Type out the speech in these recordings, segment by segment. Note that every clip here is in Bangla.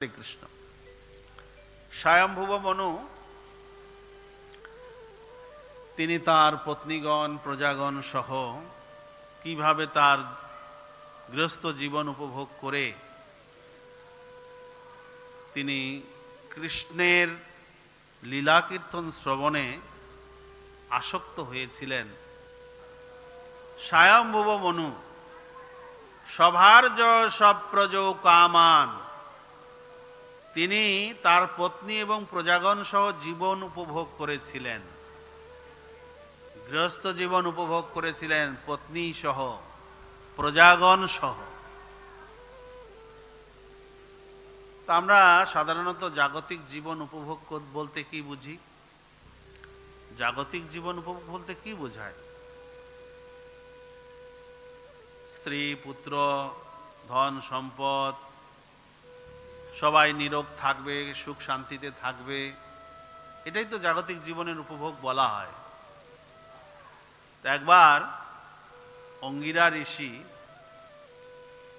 কৃষ্ণ। স্বয়ম্ভুব মনু, তিনি তার পত্নীগণ, প্রজাগণ সহ কীভাবে তার গৃহস্থ জীবন উপভোগ করে, তিনি কৃষ্ণের লীলা কীর্তন শ্রবণে আসক্ত হয়েছিলেন। স্বয়ম্ভুব মনু সভার সভার্য সপ্রজ কামান। তিনি তার পত্নী এবং প্রজাগণ সহ জীবন উপভোগ করেছিলেন। গৃহস্থ জীবন উপভোগ করেছিলেন পত্নী সহ, প্রজাগণ সহ। আমরা সাধারণত জাগতিক জীবন উপভোগ বলতে কি বুঝি? জাগতিক জীবন উপভোগ বলতে কি বোঝায়? স্ত্রী, পুত্র, ধন, সম্পদ সবাই নীরব থাকবে, সুখ শান্তিতে থাকবে। এটাই তো জাগতিক জীবনের উপভোগ বলা হয়। একবার অঙ্গিরা ঋষি,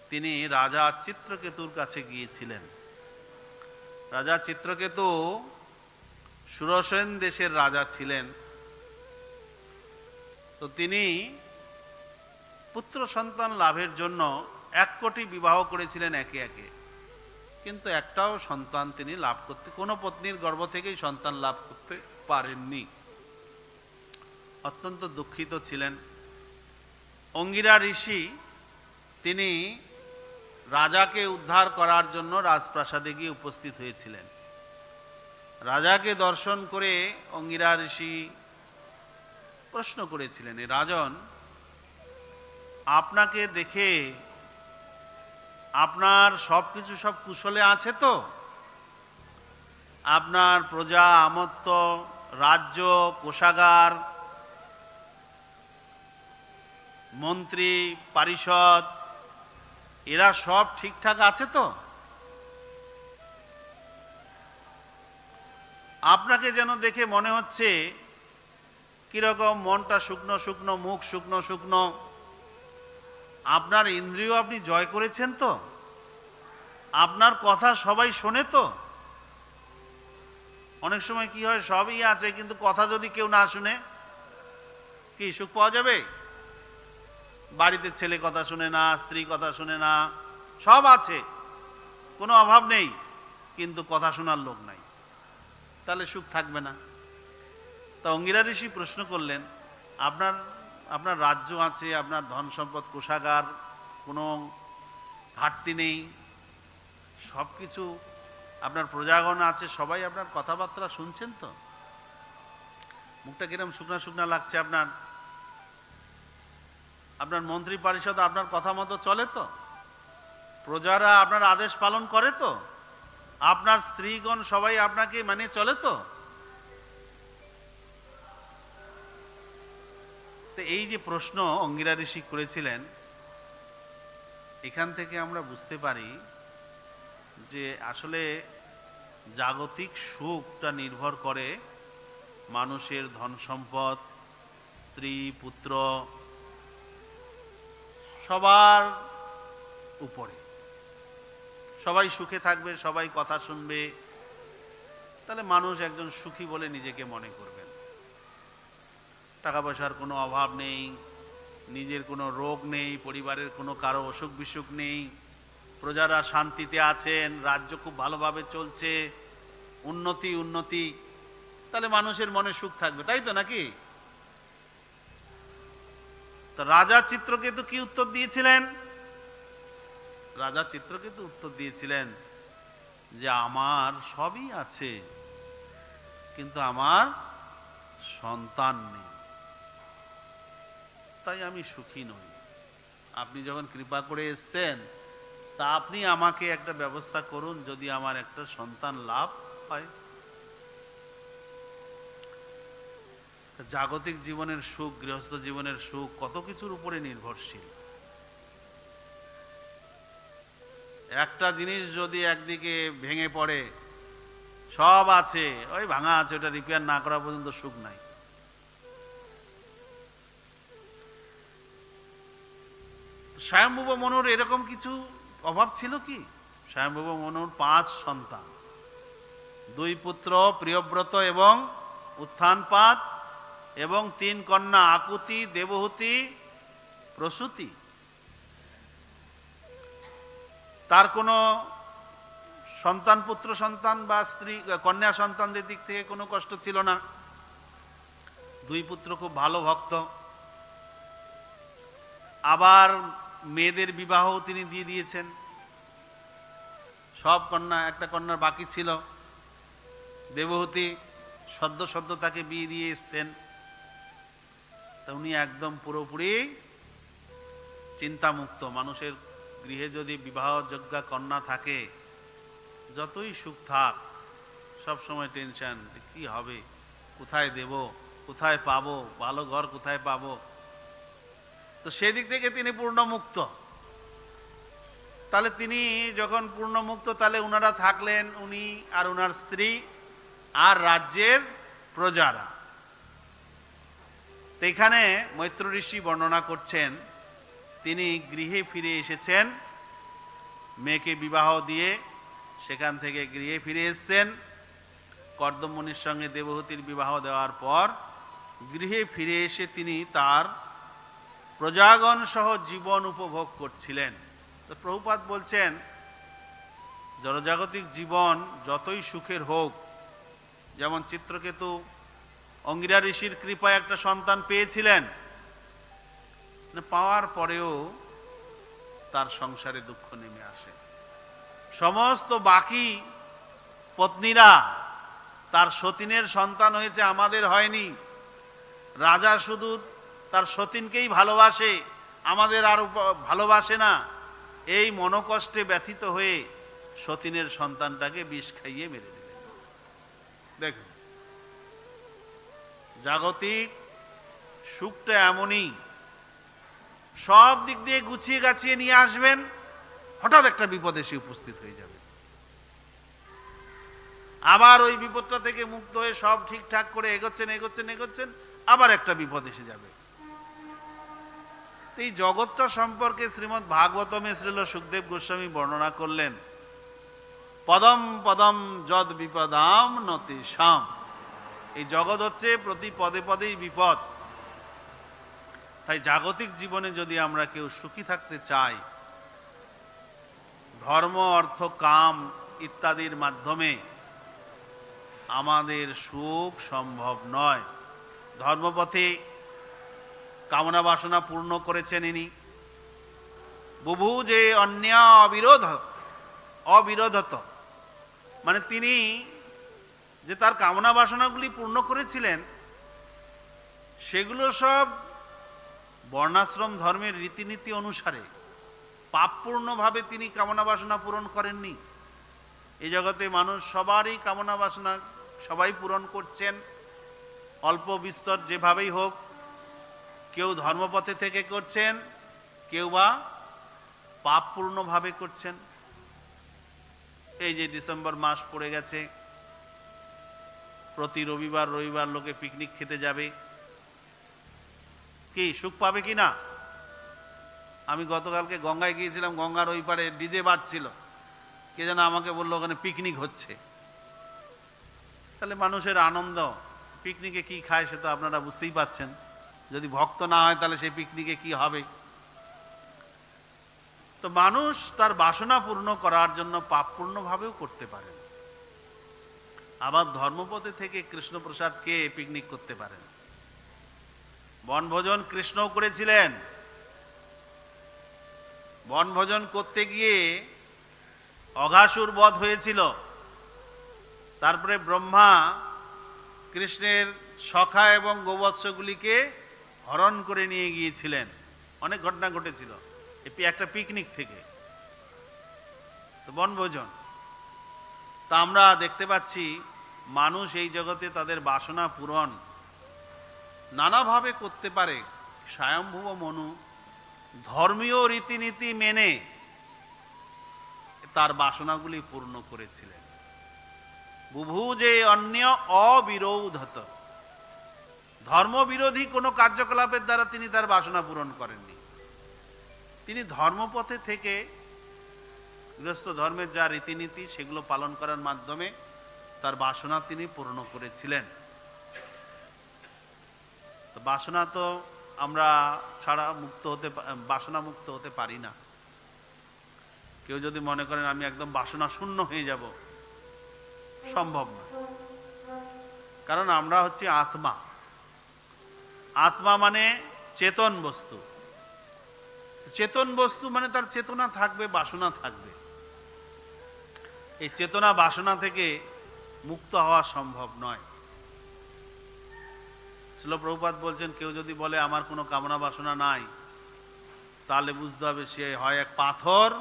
তিনি রাজা চিত্রকেতুর কাছে গিয়েছিলেন। রাজা চিত্রকেতু সুরসেন দেশের রাজা ছিলেন। তো তিনি পুত্র সন্তান লাভের জন্য এক কোটি বিবাহ করেছিলেন একে একে। কিন্তু একটাও সন্তান তিনি লাভ করতে, কোনো পত্নীর গর্ভ থেকেই সন্তান লাভ করতে পারেননি। অত্যন্ত দুঃখিত ছিলেন। অঙ্গিরা ঋষি তিনি রাজাকে উদ্ধার করার জন্য রাজপ্রাসাদে গিয়ে উপস্থিত হয়েছিলেন। রাজাকে দর্শন করে অঙ্গিরা ঋষি প্রশ্ন করেছিলেন, "এ রাজন, আপনাকে দেখে আপনার সব কিছু সব কুশলে আছে তো? আপনার প্রজা, আমত্ত, রাজ্য, কোষাগার, মন্ত্রী, পারিষদ, এরা সব ঠিকঠাক আছে তো? আপনাকে যেন দেখে মনে হচ্ছে, কীরকম মনটা শুকনো শুকনো, মুখ শুকনো শুকনো আপনার ইন্দ্রিয় আপনি জয় করেছেন তো? আপনার কথা সবাই শোনে তো? অনেক সময় কি হয়, সবই আছে, কিন্তু কথা যদি কেউ না শুনে, কি সুখ পাওয়া যাবে? বাড়িতে ছেলে কথা শুনে না, স্ত্রী কথা শুনে না, সব আছে। কোনো অভাব নেই, কিন্তু কথা শোনার লোক নাই। তাহলে সুখ থাকবে না। তা অঙ্গিরা ঋষি প্রশ্ন করলেন, আপনার আপনার রাজ্য আছে, আপনার ধন সম্পদ, কোষাগার, কোনো ঘাটতি নেই। সব কিছু আপনার প্রজাগণ আছে, সবাই আপনার কথাবার্তা শুনছেন তো? মুখটা কিরম শুকনা শুকনা লাগছে আপনার? আপনার মন্ত্রী পরিষদ আপনার কথা মতো চলে তো? প্রজারা আপনার আদেশ পালন করে তো? আপনার স্ত্রীগণ সবাই আপনাকে মানে চলে তো? তো এই যে প্রশ্ন অঙ্গিরা ঋষি করেছিলেন, এখান থেকে আমরা বুঝতে পারি যে আসলে জাগতিক সুখটা নির্ভর করে মানুষের ধন সম্পদ, স্ত্রী, পুত্র, সবার উপরে। সবাই সুখে থাকবে, সবাই কথা শুনবে। তাহলে মানুষ একজন সুখী বলে নিজেকে মনে করবেন টাকা পয়সার কোনো অভাব নেই, নিজের কোনো রোগ নেই, পরিবারের কোনো কারও অসুখ বিসুখ নেই। প্রজারা শান্তিতে আছেন, রাজ্য খুব ভালোভাবে চলছে, উন্নতি উন্নতি। তাহলে মানুষের মনে সুখ থাকবে, তাই তো নাকি? তো রাজা চিত্রকেতু কি উত্তর দিয়েছিলেন? রাজা চিত্রকেতু উত্তর দিয়েছিলেন যে আমার সবই আছে, কিন্তু আমার সন্তান নেই। তাই আমি সুখী নই। আপনি যখন কৃপা করে এসছেন, তা আপনি আমাকে একটা ব্যবস্থা করুন যদি আমার একটা সন্তান লাভ হয়। জাগতিক জীবনের সুখ, গৃহস্থ জীবনের সুখ কত কিছুর উপরে নির্ভরশীল। একটা জিনিস যদি একদিকে ভেঙে পড়ে, সব আছে, ওই ভাঙা আছে, ওটা রিপেয়ার না করা পর্যন্ত সুখ নাই। স্বয়ম্ভুব মনুর এরকম কিছু অভাব ছিল কি? স্বয়ংভব মনুর পাঁচ সন্তান। দুই পুত্র, প্রিয়ব্রত এবং উত্থানপাত এবং তিন কন্যা আকুতি, দেবহূতি, প্রসূতি। তার কোনো সন্তান, পুত্র সন্তান বা স্ত্রী, কন্যা সন্তানদের দিক থেকে কোনো কষ্ট ছিল না। দুই পুত্র খুব ভালো ভক্ত। আবার মেয়েদের বিবাহ তিনি দিয়ে দিয়েছেন। সব কন্যা, একটা কন্যার বাকি ছিল। দেবহতী সদ্য সদ্য তাকে বিয়ে দিয়ে এসছেন। তা উনি একদম পুরোপুরি চিন্তামুক্ত। মানুষের গৃহে যদি বিবাহযোগ্যা কন্যা থাকে, যতই সুখ থাক, সব সময় টেনশন কি হবে, কোথায় দেব, কোথায় পাবো, ভালো ঘর কোথায় পাবো? তো সেদিক থেকে তিনি পূর্ণ মুক্ত তাহলে তিনি যখন পূর্ণ মুক্ত তাহলে উনারা থাকলেন উনি আর উনার স্ত্রী আর রাজ্যের প্রজারা। তো এখানে মৈত্র ঋষি বর্ণনা করছেন, তিনি গৃহে ফিরে এসেছেন, মেয়েকে বিবাহ দিয়ে সেখান থেকে গৃহে ফিরে এসেছেন। কর্দমণির সঙ্গে দেবহূতির বিবাহ দেওয়ার পর গৃহে ফিরে এসে তিনি তার প্রজাগণ সহ জীবন উপভোগ করছিলেন। তো প্রভুপাত বলছেন, জনজাগতিক জীবন যতই সুখের হোক, যেমন চিত্রকেতু, অঙ্গিরা ঋষির কৃপায় একটা সন্তান পেয়েছিলেন পাওয়ার পরেও তার সংসারে দুঃখ নেমে আসে। সমস্ত বাকি পত্নীরা, তার সতীনের সন্তান হয়েছে, আমাদের হয়নি। রাজা শুধু তার সতীনকেই ভালোবাসে, আমাদের আর ভালোবাসে না। এই মনোকষ্টে ব্যথিত হয়ে সতীনের সন্তানটাকে বিষ খাইয়ে মেরে দিলেন। দেখুন, জাগতিক সুখটা এমনই, সব দিক দিয়ে গুছিয়ে গাছিয়ে নিয়ে আসবেন, হঠাৎ একটা বিপদ এসে উপস্থিত হয়ে যাবে। আবার ওই বিপদটা থেকে মুক্ত হয়ে সব ঠিকঠাক করে এগোচ্ছেন এগোচ্ছেন এগোচ্ছেন, আবার একটা বিপদ এসে যাবে। এই জগৎটা সম্পর্কে শ্রীমৎ ভাগবতমে শ্রীল সুখদেব গোস্বামী বর্ণনা করলেন, পদম পদম যদ বিপদাম নতি শাম। এই জগৎ হচ্ছে প্রতি পদে পদেই বিপদ। তাই জাগতিক জীবনে যদি আমরা কেউ সুখী থাকতে চাই, ধর্ম, অর্থ, কাম ইত্যাদির মাধ্যমে আমাদের সুখ সম্ভব নয়। ধর্মপথে কামনা বাসনা পূর্ণ করেছেন ইনি। বুভু যে অন্য অবিরোধ, অবিরোধত। মানে তিনি যে তার কামনা বাসনাগুলি পূর্ণ করেছিলেন, সেগুলো সব বর্ণাশ্রম ধর্মের রীতিনীতি অনুসারে পাপপূর্ণভাবে তিনি কামনা বাসনা পূরণ করেননি। এই জগতে মানুষ সবারই কামনা বাসনা সবাই পূরণ করছেন। অল্প বিস্তর যেভাবেই হোক কেউ ধর্মপথে থেকে করছেন, কেউ বা পাপপূর্ণভাবে করছেন। এই যে ডিসেম্বর মাস পড়ে গেছে, প্রতি রবিবার রবিবার লোকে পিকনিক খেতে যাবে। কি, সুখ পাবে কি না? আমি গতকালকে গঙ্গায় গিয়েছিলাম, গঙ্গার ওই পারে ডিজে বাজছিল। কে যেন আমাকে বলল, ওখানে পিকনিক হচ্ছে। তাহলে মানুষের আনন্দ, পিকনিকে কি খায় সে তো আপনারা বুঝতেই পাচ্ছেন যদি ভক্ত না হয়, তাহলে সেই পিকনিকে কি হবে? তো মানুষ তার বাসনা পূর্ণ করার জন্য পাপপূর্ণভাবেও করতে পারেন। আবার ধর্মপথে থেকে কৃষ্ণপ্রসাদকে পিকনিক করতে পারেন? বনভোজন কৃষ্ণও করেছিলেন। বনভোজন করতে গিয়ে অঘাসুর বধ হয়েছিল। তারপরে ব্রহ্মা কৃষ্ণের সখা এবং গোবৎসগুলিকে হরণ করে নিয়ে গিয়েছিলেন। অনেক ঘটনা ঘটেছিল। একটা পিকনিক থেকে। তো বনভোজন। তা আমরা দেখতে পাচ্ছি, মানুষ এই জগতে তাদের বাসনা পূরণ নানাভাবে করতে পারে। স্বয়ম্ভুব মনু ধর্মীয় রীতিনীতি মেনে তার বাসনাগুলি পূর্ণ করেছিলেন। বুভু যে অন্য অবিরোধত। ধর্মবিরোধী কোনো কার্যকলাপের দ্বারা তিনি তার বাসনা পূরণ করেননি। তিনি ধর্মপথে থেকে গৃহস্থ ধর্মের যা রীতিনীতি, সেগুলো পালন করার মাধ্যমে তার বাসনা তিনি পূর্ণ করেছিলেন। তো বাসনা তো আমরা ছাড়া মুক্ত হতে বাসনা মুক্ত হতে পারি না। কেউ যদি মনে করেন আমি একদম বাসনা শূন্য হয়ে যাব, সম্ভব না। কারণ আমরা হচ্ছে আত্মা। আত্মা মানে চেতন বস্তু। চেতন বস্তু মানে তার চেতনা থাকবে, বাসনা থাকবে। এই চেতনা, বাসনা থেকে মুক্ত হওয়া সম্ভব নয়। শিল প্রভুপাত বলছেন, কেউ যদি বলে, আমার কোনো কামনা বাসনা নাই, তাহলে বুঝতে হবে সে হয় এক পাথর,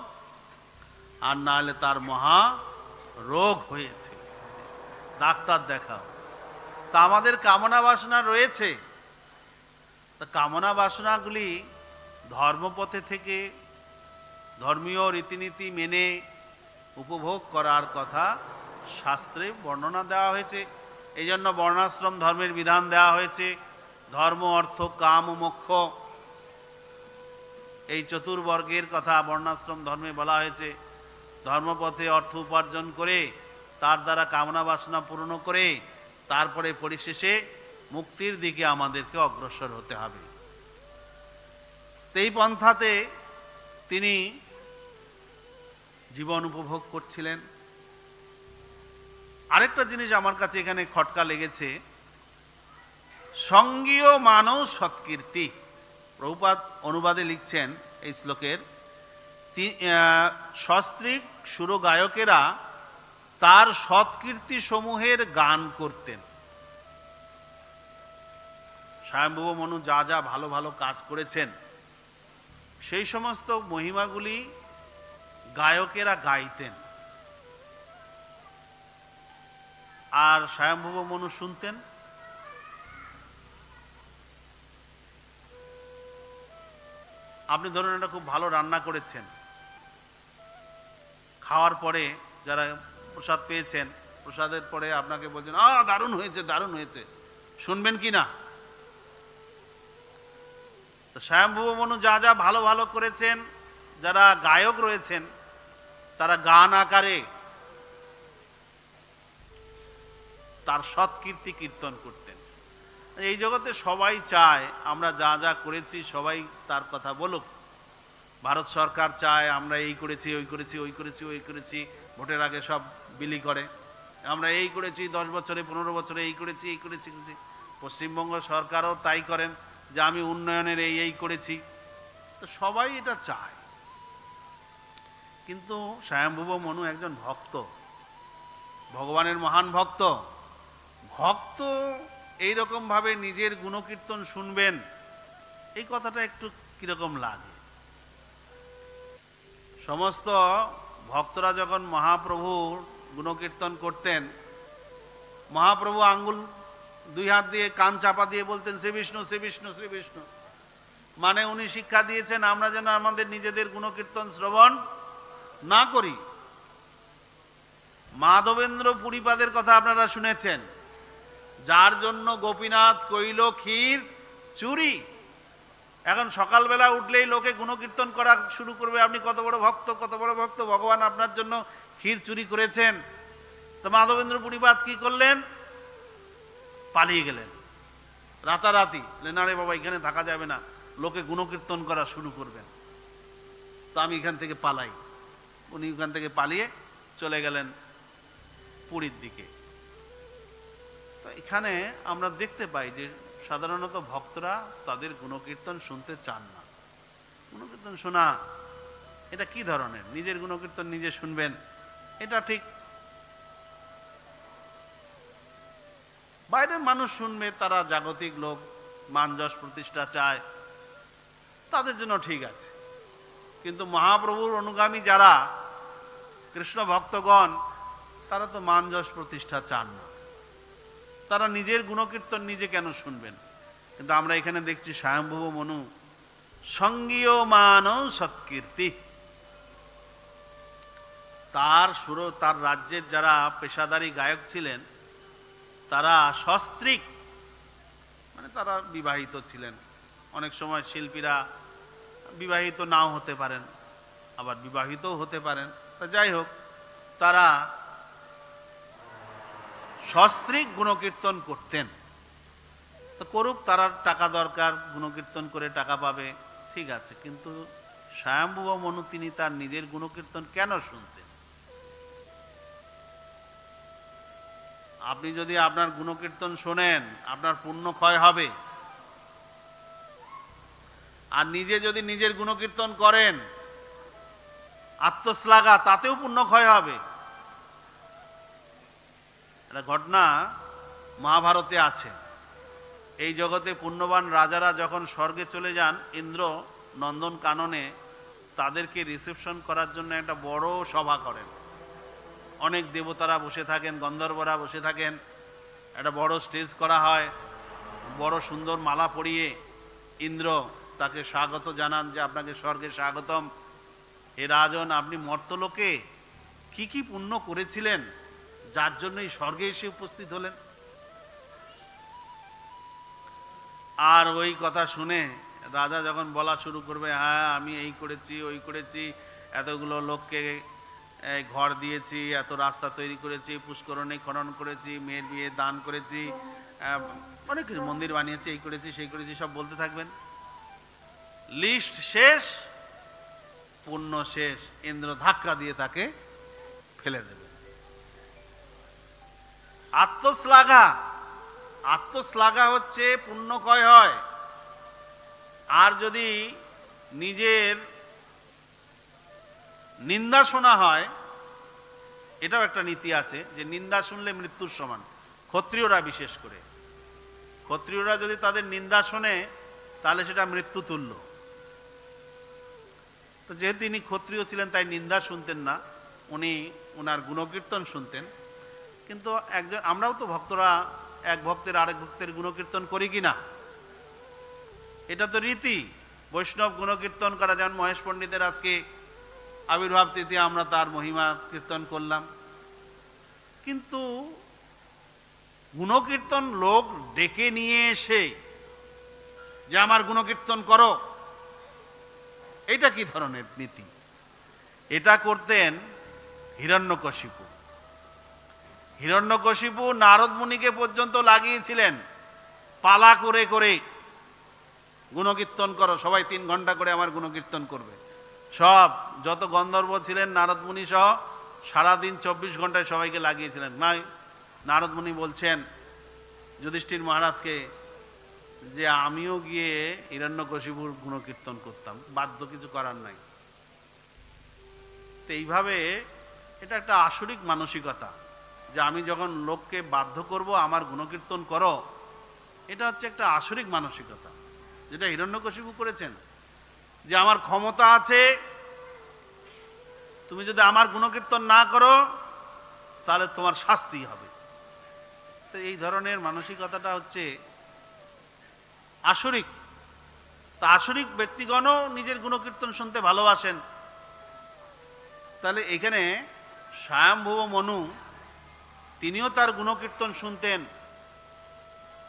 আর না হলে তার মহা রোগ হয়েছে। ডাক্তার দেখাও। তা আমাদের কামনা বাসনা রয়েছে। তা কামনা বাসনাগুলি ধর্মপথে থেকে ধর্মীয় রীতিনীতি মেনে উপভোগ করার কথা শাস্ত্রে বর্ণনা দেওয়া হয়েছে। এই জন্য বর্ণাশ্রম ধর্মের বিধান দেওয়া হয়েছে। ধর্ম, অর্থ, কাম ও মোক্ষ এই চতুর্বর্গের কথা বর্ণাশ্রম ধর্মে বলা হয়েছে। ধর্মপথে অর্থ উপার্জন করে, তার দ্বারা কামনা বাসনা পূর্ণ করে, তারপরে পরিশেষে মুক্তির দিকে আমাদেরকে অগ্রসর হতে হবে। এই পন্থাতে তিনি জীবন উপভোগ করছিলেন। আরেকটা জিনিস আমার কাছে এখানে খটকা লেগেছে। সঙ্গীয় মানব সৎকীর্তি। প্রভুপাত অনুবাদে লিখছেন এই শ্লোকের সস্ত্রীক সুরগায়কেরা তার সৎকীর্তি সমূহের গান করতেন। স্বয়ম্ভব মনু যা যা ভালো ভালো কাজ করেছেন, সেই সমস্ত মহিমাগুলি গায়কেরা গাইতেন। আর স্বয়ম্ভব মনু শুনতেন। আপনি ধরুন এটা খুব ভালো রান্না করেছেন। খাওয়ার পরে যারা প্রসাদ পেয়েছেন, প্রসাদের পরে আপনাকে বলছেন আ দারুণ হয়েছে দারুণ হয়েছে। শুনবেন কি না? তো স্বয়ম্ভব মনু যা যা ভালো ভালো করেছেন, যারা গায়ক রয়েছেন, তারা গান আকারে তার সৎকীর্তি কীর্তন করতেন। এই জগতে সবাই চায়, আমরা যা যা করেছি সবাই তার কথা বলুক। ভারত সরকার চায়, আমরা এই করেছি, ওই করেছি ওই করেছি ওই করেছি, ভোটের আগে সব বিলি করে। আমরা এই করেছি, দশ বছরে, পনেরো বছরে এই করেছি এই করেছি। পশ্চিমবঙ্গ সরকারও তাই করেন। যে আমি উন্নয়নের এই এই করেছি। তো সবাই এটা চায়। কিন্তু স্বয়ম্ভুব মনু একজন ভক্ত। ভগবানের মহান ভক্ত। ভক্ত এইরকম ভাবে নিজের গুণকীর্তন শুনবেন, এই কথাটা একটু কীরকম লাগে? সমস্ত ভক্তরা যখন মহাপ্রভুর গুণকীর্তন করতেন, মহাপ্রভু আঙ্গুল দুই হাত দিয়ে কান চাপা দিয়ে বলতেন, শ্রী বিষ্ণু শ্রী বিষ্ণু শ্রী বিষ্ণু। মানে উনি শিক্ষা দিয়েছেন, আমরা যেন আমাদের নিজেদের গুণকীর্তন শ্রবণ না করি। মাধবেন্দ্র পুরীপাদের কথা আপনারা শুনেছেন, যার জন্য গোপীনাথ কইল ক্ষীর চুরি। এখন সকালবেলা উঠলেই লোকে গুণকীর্তন করা শুরু করবে, আপনি কত বড় ভক্ত, কত বড় ভক্ত, ভগবান আপনার জন্য ক্ষীর চুরি করেছেন। তো মাধবেন্দ্র পুরীপাদ কি করলেন? পালিয়ে গেলেন। রাতারাতি বললেন, না রে বাবা এখানে থাকা যাবে না। লোকে গুণকীর্তন করা শুরু করবেন। তো আমি এখান থেকে পালাই। উনি ওখান থেকে পালিয়ে চলে গেলেন পুরীর দিকে। তো এখানে আমরা দেখতে পাই যে সাধারণত ভক্তরা তাদের গুণকীর্তন শুনতে চান না। গুণকীর্তন শোনা এটা কি ধরনের? নিজের গুণকীর্তন নিজে শুনবেন এটা ঠিক বাইরের মানুষ শুনবে, তারা জাগতিক লোক মান যশ প্রতিষ্ঠা চায়, তাদের জন্য ঠিক আছে। কিন্তু মহাপ্রভুর অনুগামী যারা, কৃষ্ণ ভক্তগণ, তারা তো মান যশ প্রতিষ্ঠা চান না। তারা নিজের গুণকীর্তন নিজে কেন শুনবেন? কিন্তু আমরা এখানে দেখছি স্বয়ম্ভব মনু, সঙ্গীয় মানব সৎকীর্তি। তার সুর, তার রাজ্যের যারা পেশাদারী গায়ক ছিলেন তারা সস্ত্রীক। মানে তারা বিবাহিত ছিলেন। অনেক সময় শিল্পীরা বিবাহিত নাও হতে পারেন, আবার বিবাহিতও হতে পারেন। তা যাই হোক, তারা সস্ত্রীক গুণকীর্তন করতেন। তো করুক, তারা টাকা দরকার, গুণকীর্তন করে টাকা পাবে, ঠিক আছে। কিন্তু স্বয়ম্ভুব মনু তিনি তার নিজের গুণকীর্তন কেন শুনতেন? আপনি যদি আপনার গুণকীর্তন শোনেন, আপনার পুণ্য ক্ষয় হবে। আর নিজে যদি নিজের গুণকীর্তন করেন, আত্মশ্লাঘা, তাতেও পুণ্য ক্ষয় হবে। একটা ঘটনা মহাভারতে আছে। এই জগতে পুণ্যবান রাজারা যখন স্বর্গে চলে যান, ইন্দ্র নন্দন কাননে তাদেরকে রিসেপশন করার জন্য একটা বড় সভা করেন। অনেক দেবতারা বসে থাকেন, গন্ধর্বরা বসে থাকেন। একটা বড় স্টেজ করা হয়, বড় সুন্দর মালা পরিয়ে ইন্দ্র তাকে স্বাগত জানান যে আপনাকে স্বর্গে স্বাগতম। হে রাজন, আপনি মর্তলোকে কি কি পুণ্য করেছিলেন? যার জন্য এই স্বর্গে এসে উপস্থিত হলেন। আর ওই কথা শুনে রাজা যখন বলা শুরু করবে হ্যাঁ আমি এই করেছি, ওই করেছি, এতগুলো লোককে ঘর দিয়েছি, এত রাস্তা তৈরি করেছি, পুষ্করণে খনন করেছি, মেয়ের বিয়ে দান করেছি অনেক কিছু মন্দির বানিয়েছি, এই করেছি, সেই করেছি, সব বলতে থাকবেন। লিস্ট শেষ, পুণ্য শেষ, ইন্দ্র ধাক্কা দিয়ে তাকে ফেলে দেবে। আত্মশ্লাঘা আত্মশ্লাঘা হচ্ছে পুণ্যক্ষয় হয়। আর যদি নিজের নিন্দা শোনা হয়, এটাও একটা নীতি আছে যে নিন্দা শুনলে মৃত্যুর সমান, ক্ষত্রিয়রা বিশেষ করে। ক্ষত্রিয়রা যদি তাদের নিন্দা শোনে, তাহলে সেটা মৃত্যু তুল্য তো যেহেতু ইনি ক্ষত্রিয় ছিলেন, তাই নিন্দা শুনতেন না, উনি ওনার গুণকীর্তন শুনতেন। কিন্তু একজন, আমরাও তো ভক্তরা এক ভক্তের আরেক ভক্তের গুণকীর্তন করি কি না? এটা তো রীতি। বৈষ্ণব গুণকীর্তন করা যেমন মহেশ পণ্ডিতের আজকে আবির্ভাব তিথি আমরা তার মহিমা কীর্তন করলাম। কিন্তু গুণকীর্তন লোক ডেকে নিয়ে এসে যে, আমার গুণকীর্তন করো। এটা কি ধরনের নীতি? এটা করতেন হিরণ্যকশিপু। হিরণ্যকশিপু নারদ মুনিকে পর্যন্ত লাগিয়েছিলেন। পালা করে করে, গুণকীর্তন করো, সবাই তিন ঘণ্টা করে আমার গুণকীর্তন করবে। সব যত গন্ধর্ব ছিলেন নারদ মুনি সহ সারাদিন চব্বিশ ঘন্টায় সবাইকে লাগিয়েছিলেন। নাই, নারদ মুনি বলছেন, যুধিষ্ঠির মহারাজকে যে আমিও গিয়ে হিরণ্যকশিপুর গুণকীর্তন করতাম, বাধ্য কিছু করার নাই। তো এইভাবে এটা একটা আসরিক মানসিকতা যে আমি যখন লোককে বাধ্য করব, আমার গুণকীর্তন করো, এটা হচ্ছে একটা আসরিক মানসিকতা। যেটা হিরণ্যকশিপু করেছেন যে আমার ক্ষমতা আছে, তুমি যদি আমার গুণকীর্তন না করো, তাহলে তোমার শাস্তি হবে। তো এই ধরনের মানসিকতাটা হচ্ছে আসরিক। তা আসরিক ব্যক্তিগণও নিজের গুণকীর্তন শুনতে ভালোবাসেন। তাহলে এখানে স্বয়ম্ভুব মনু, তিনিও তার গুণকীর্তন শুনতেন।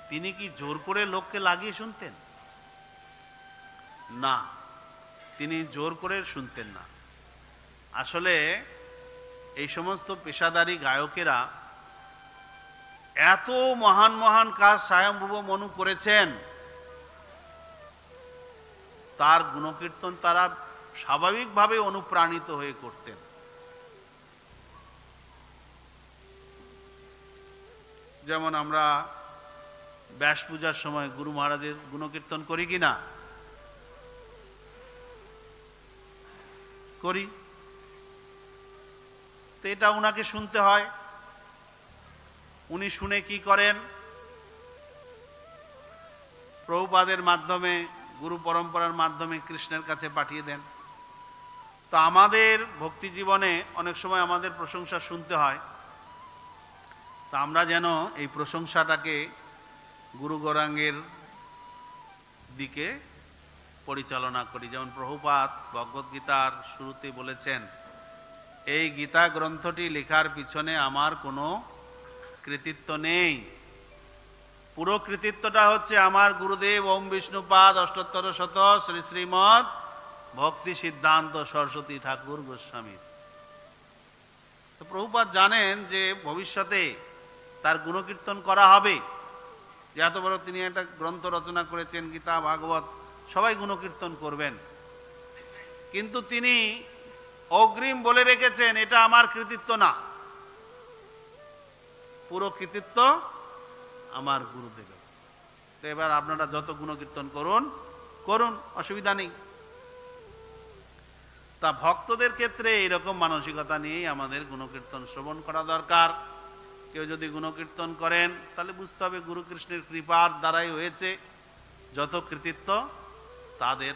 তিনি কি জোর করে লোককে লাগিয়ে শুনতেন? না। তিনি জোর করে শুনতেন না। আসলে এই সমস্ত পেশাদারী গায়কেরা এত মহান মহান কাজ স্বয়ম্ভুব মনু করেছেন, তার গুণকীর্তন তারা স্বাভাবিকভাবে অনুপ্রাণিত হয়ে করতেন। যেমন আমরা ব্যাস পূজার সময় গুরু মহারাজের গুণকীর্তন করি কি না করি। তো এটা ওনাকে শুনতে হয়। উনি শুনে কি করেন? প্রভুপাদের মাধ্যমে, গুরু পরম্পরার মাধ্যমে কৃষ্ণের কাছে পাঠিয়ে দেন। তো আমাদের ভক্তি জীবনে অনেক সময় আমাদের প্রশংসা শুনতে হয়। তা আমরা যেন এই প্রশংসাটাকে গুরু গৌরাঙ্গের দিকে পরিচালনা করি। যেমন প্রভুপাত ভগবদ্গীতার শুরুতে বলেছেন, এই গীতা গ্রন্থটি লেখার পিছনে আমার কোনো কৃতিত্ব নেই। পুরো কৃতিত্বটা হচ্ছে আমার গুরুদেব ওম বিষ্ণুপাদ অষ্টোত্তর শত শ্রী শ্রীমৎ ভক্তি সিদ্ধান্ত সরস্বতী ঠাকুর গোস্বামী। তো প্রভুপাত জানেন যে ভবিষ্যতে তার গুণকীর্তন করা হবে। যে এত বড় তিনি একটা গ্রন্থ রচনা করেছেন গীতা ভাগবত। সবাই গুণকীর্তন করবেন। কিন্তু তিনি অগ্রিম বলে রেখেছেন, এটা আমার কৃতিত্ব না। পুরো কৃতিত্ব আমার গুরুদেবের। তো এবার আপনারা যত গুণকীর্তন করুন করুন, অসুবিধা নেই। তা ভক্তদের ক্ষেত্রে এরকম মানসিকতা নিয়েই আমাদের গুণকীর্তন শ্রবণ করা দরকার। কেউ যদি গুণকীর্তন করেন, তাহলে বুঝতে হবে গুরু কৃষ্ণের কৃপার দ্বারাই হয়েছে যত কৃতিত্ব তাদের।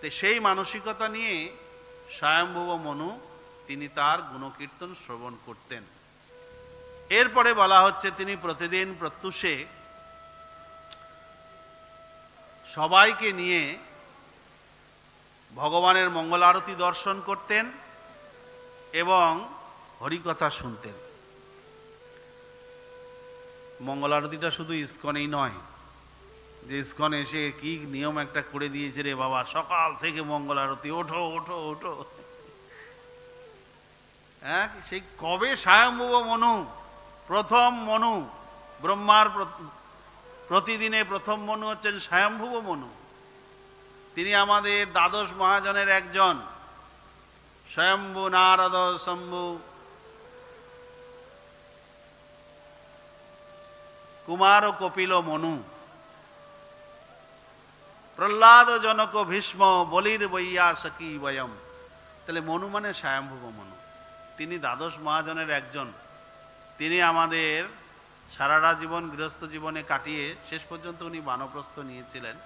তো সেই মানসিকতা নিয়ে স্বয়ম্ভব মনু তিনি তার গুণকীর্তন শ্রবণ করতেন। এরপরে বলা হচ্ছে তিনি প্রতিদিন প্রত্যুষে সবাইকে নিয়ে ভগবানের মঙ্গল আরতি দর্শন করতেন এবং হরিকথা শুনতেন। মঙ্গল আরতিটা শুধু ইস্কনেই নয় যে ইস্কন এসে কি নিয়ম একটা করে দিয়েছে রে বাবা? সকাল থেকে মঙ্গল আরতি, ওঠো ওঠো ওঠো। হ্যাঁ সেই কবে স্বয়ম্ভব মনু? প্রথম মনু, ব্রহ্মার প্রতিদিনে প্রথম মনু হচ্ছেন স্বয়ম্ভুব মনু। তিনি আমাদের দ্বাদশ মহাজনের একজন। স্বয়ম্ভু নারদ শম্ভু। কুমার ও কপিল মনু। প্রহ্লাদ জনক ভীষ্ম বলির বইয়া সকি বয়ম। তাহলে মনু মানে স্বয়ম্ভুব মনু। তিনি দ্বাদশ মহাজনের একজন। তিনি আমাদের সারাটা জীবন, গৃহস্থ জীবনে কাটিয়ে শেষ পর্যন্ত উনি বানপ্রস্থ নিয়েছিলেন।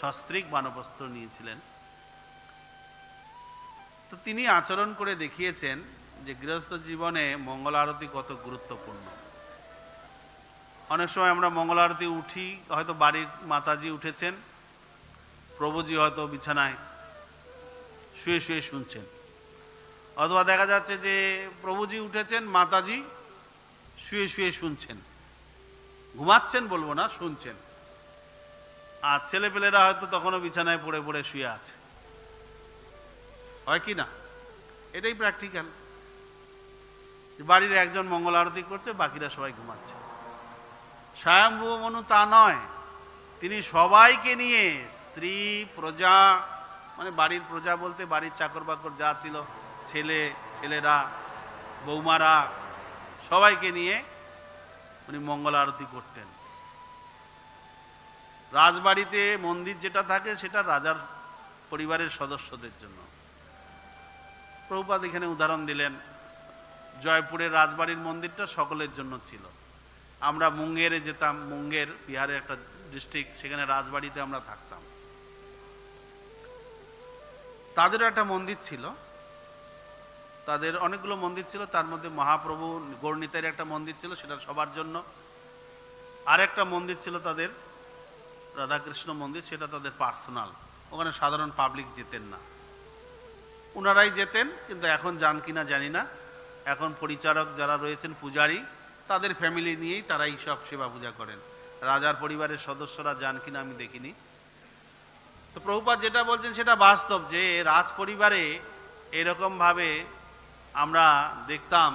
সস্ত্রিক বানপ্রস্থ নিয়েছিলেন। তো তিনি আচরণ করে দেখিয়েছেন যে গৃহস্থ জীবনে মঙ্গল আরতি কত গুরুত্বপূর্ণ। অনেক সময় আমরা মঙ্গল আরতি উঠি, হয়তো বাড়ির মাতাজি উঠেছেন প্রভুজি হয়তো বিছানায় শুয়ে শুয়ে শুনছেন। অথবা দেখা যাচ্ছে যে প্রভুজি উঠেছেন, মাতাজি শুয়ে শুয়ে শুনছেন। ঘুমাচ্ছেন বলব না, শুনছেন। আর ছেলেপেলেরা হয়তো তখনও বিছানায় পড়ে পড়ে শুয়ে আছে। হয় কি না? এটাই প্র্যাকটিক্যাল বাড়ির একজন মঙ্গল আরতি করছে, বাকিরা সবাই ঘুমাচ্ছে। স্বয়ম্ভু মনু তা নয়, তিনি সবাইকে নিয়ে স্ত্রী, প্রজা মানে বাড়ির প্রজা বলতে বাড়ির চাকর বাকর যা ছিল, ছেলে, ছেলেরা, বৌমারা, সবাইকে নিয়ে উনি মঙ্গল আরতি করতেন। রাজবাড়িতে মন্দির যেটা থাকে সেটা রাজার পরিবারের সদস্যদের জন্য। প্রভুপাদ এখানে উদাহরণ দিলেন, জয়পুরের রাজবাড়ির মন্দিরটা সকলের জন্য ছিল। আমরা মুঙ্গেরে যেতাম, মুঙ্গের বিহারের একটা ডিস্ট্রিক্ট সেখানে রাজবাড়িতে আমরা থাকতাম। তাদেরও একটা মন্দির ছিল। তাদের অনেকগুলো মন্দির ছিল, তার মধ্যে মহাপ্রভু গৌরনীতের একটা মন্দির ছিল, সেটা সবার জন্য। আর একটা মন্দির ছিল তাদের, রাধাকৃষ্ণ মন্দির, সেটা তাদের পার্সোনাল। ওখানে সাধারণ পাবলিক যেতেন না। ওনারাই যেতেন, কিন্তু এখন যান কিনা জানি না। এখন পরিচারক যারা রয়েছেন, পূজারী, তাদের ফ্যামিলি নিয়েই তারা এই সব সেবা পূজা করেন। রাজার পরিবারের সদস্যরা যান কিনা আমি দেখিনি। তো প্রভুপাত যেটা বলছেন সেটা বাস্তব যে রাজ পরিবারে এরকমভাবে আমরা দেখতাম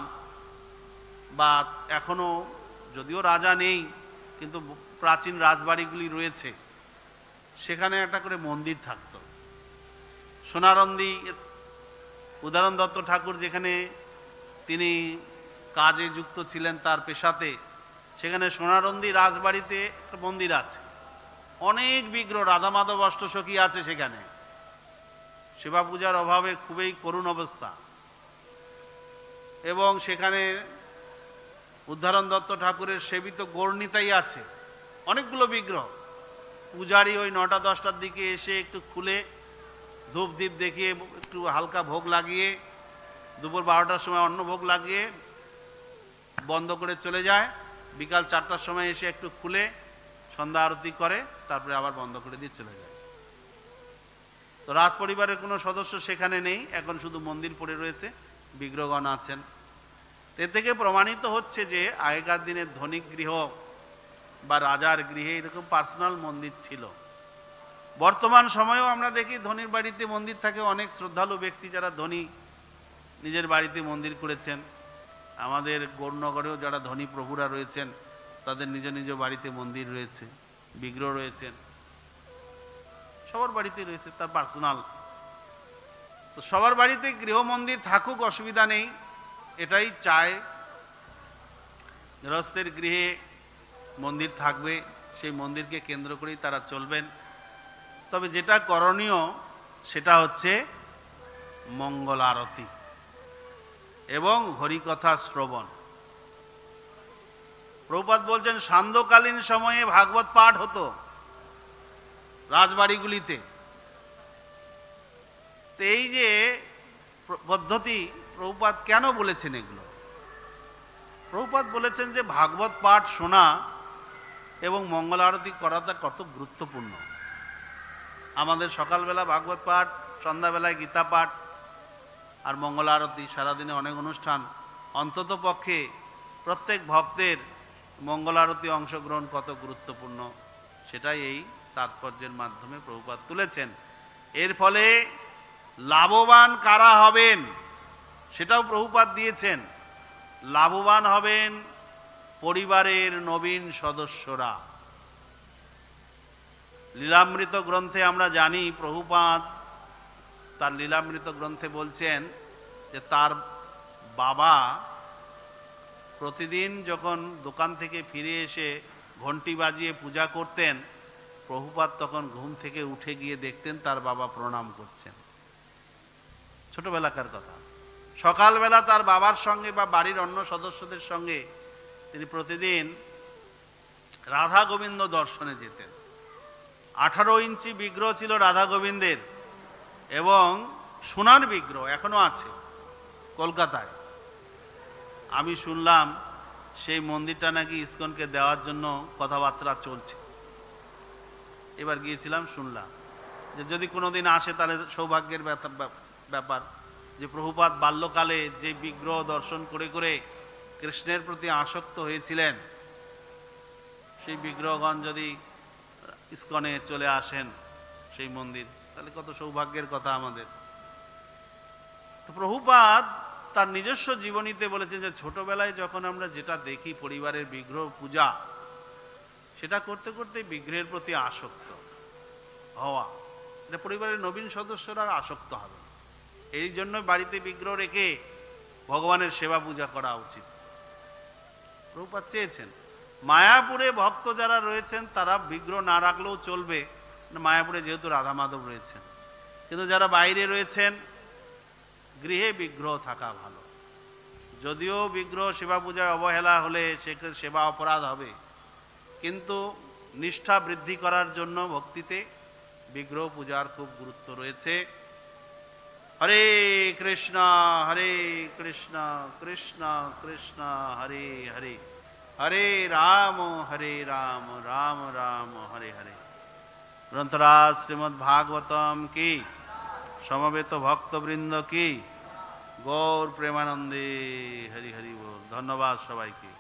বা এখনও যদিও রাজা নেই, কিন্তু প্রাচীন রাজবাড়িগুলি রয়েছে। সেখানে একটা করে মন্দির থাকতো। সোনারন্দি উদাহরণ দত্ত ঠাকুর যেখানে তিনি কাজে যুক্ত ছিলেন তার পেশাতে, সেখানে সোনারন্দি রাজবাড়িতে একটা মন্দির আছে। অনেক বিগ্রহ রাধা মাধব অষ্টসখী আছে সেখানে। সেবা পূজার অভাবে খুবই করুণ অবস্থা। এবং সেখানে উদ্ধারণ দত্ত ঠাকুরের সেবিত গর্ণিতাই আছে। অনেকগুলো বিগ্রহ। পূজারি ওই নটা, দশটার দিকে এসে একটু খুলে ধূপ দ্বীপ দেখিয়ে একটু হালকা ভোগ লাগিয়ে দুপুর বারোটার সময় অন্য ভোগ লাগিয়ে বন্ধ করে চলে যায়। বিকাল চারটার সময় এসে একটু খুলে সন্ধ্যা আরতি করে, তারপরে আবার বন্ধ করে দিয়ে চলে যায়। তো রাজ পরিবারের কোনো সদস্য সেখানে নেই, এখন শুধু মন্দির পড়ে রয়েছে, বিগ্রহগণ আছেন। এ থেকে প্রমাণিত হচ্ছে যে আগেকার দিনের ধনিক গৃহ বা রাজার গৃহে এরকম পার্সোনাল মন্দির ছিল। বর্তমান সময়েও আমরা দেখি ধনির বাড়িতে মন্দির থাকে, অনেক শ্রদ্ধালু ব্যক্তি যারা ধনী, নিজের বাড়িতে মন্দির করেছেন। আমাদের গৌরনগরেও যারা ধনী প্রভুরা রয়েছেন তাদের নিজ নিজ বাড়িতে মন্দির রয়েছে, বিগ্রহ রয়েছেন সবার বাড়িতে রয়েছে, তার পার্সোনাল তো সবার বাড়িতে গৃহ মন্দির থাকুক, অসুবিধা নেই, এটাই চায়। গৃহস্থের গৃহে মন্দির থাকবে, সেই মন্দিরকে কেন্দ্র করেই তারা চলবেন। তবে যেটা করণীয়, সেটা হচ্ছে মঙ্গল আরতি এবং হরিকথা শ্রবণ। প্রভুপাত বলছেন, সান্ধ্যকালীন সময়ে ভাগবত পাঠ হতো রাজবাড়িগুলিতে। তো এই যে পদ্ধতি প্রভুপাত কেন বলেছেন এগুলো? প্রভুপাত বলেছেন যে ভাগবত পাঠ শোনা এবং মঙ্গল আরতি করাটা কত গুরুত্বপূর্ণ। আমাদের সকালবেলা ভাগবত পাঠ, সন্ধ্যাবেলায় গীতা পাঠ আর মঙ্গল আরতি, সারাদিনে অনেক অনুষ্ঠান। অন্তত পক্ষে প্রত্যেক ভক্তের মঙ্গল আরতি অংশগ্রহণ কত গুরুত্বপূর্ণ, সেটাই এই তাৎপর্যের মাধ্যমে প্রভুপাত তুলেছেন। এর ফলে লাভবান কারা হবেন, সেটাও প্রভুপাত দিয়েছেন। লাভবান হবেন পরিবারের নবীন সদস্যরা। লীলামৃত গ্রন্থে আমরা জানি প্রভুপাত তার লীলামৃত গ্রন্থে বলছেন যে তার বাবা প্রতিদিন যখন দোকান থেকে ফিরে এসে ঘন্টি বাজিয়ে পূজা করতেন প্রভুপাত তখন ঘুম থেকে উঠে গিয়ে দেখতেন তার বাবা প্রণাম করছেন। ছোটবেলাকার কথা। সকালবেলা তার বাবার সঙ্গে বা বাড়ির অন্য সদস্যদের সঙ্গে তিনি প্রতিদিন রাধা গোবিন্দ দর্শনে যেতেন। আঠারো ইঞ্চি বিগ্রহ ছিল রাধা গোবিন্দের এবং সোনার বিগ্রহ এখনও আছে কলকাতায়। আমি শুনলাম সেই মন্দিরটা নাকি ইসকনকে দেওয়ার জন্য কথাবার্তা চলছে। এবার গিয়েছিলাম, শুনলাম যে যদি কোনোদিন আসে তাহলে সৌভাগ্যের ব্যাপার- যে প্রভুপাত বাল্যকালে যে বিগ্রহ দর্শন করে করে কৃষ্ণের প্রতি আসক্ত হয়েছিলেন, সেই বিগ্রহগণ যদি ইস্কনে চলে আসেন সেই মন্দির, তাহলে কত সৌভাগ্যের কথা আমাদের। তো প্রভুপাদ তার নিজস্ব জীবনীতে বলেছেন যে ছোটবেলায় যখন আমরা যেটা দেখি পরিবারের বিগ্রহ পূজা, সেটা করতে করতে বিগ্রহের প্রতি আসক্ত হওয়া। এটা পরিবারের নবীন সদস্যরা আসক্ত হবে এই জন্য বাড়িতে বিগ্রহ রেখে ভগবানের সেবা পূজা করা উচিত। প্রভুপাত চেয়েছেন, মায়াপুরে ভক্ত যারা রয়েছেন, তারা বিগ্রহ না রাখলেও চলবে। মায়াপুরে যেহেতু রাধা মাধব রয়েছেন। কিন্তু যারা বাইরে রয়েছেন গৃহে বিগ্রহ থাকা ভালো। যদিও বিগ্রহ সেবা পূজায় অবহেলা হলে সেক্ষেত্রে সেবা অপরাধ হবে, কিন্তু নিষ্ঠা বৃদ্ধি করার জন্য ভক্তিতে বিগ্রহ পূজার খুব গুরুত্ব রয়েছে। হরে কৃষ্ণ হরে কৃষ্ণ কৃষ্ণ কৃষ্ণ, হরে হরে। হরে রাম হরে রাম রাম রাম, হরে হরে। গ্রন্থরাজ শ্রীমদ্ ভাগবতম কি সমবেত ভক্তবৃন্দ কি? গৌর প্রেমানন্দে হরি হরি বল। ধন্যবাদ সবাইকে।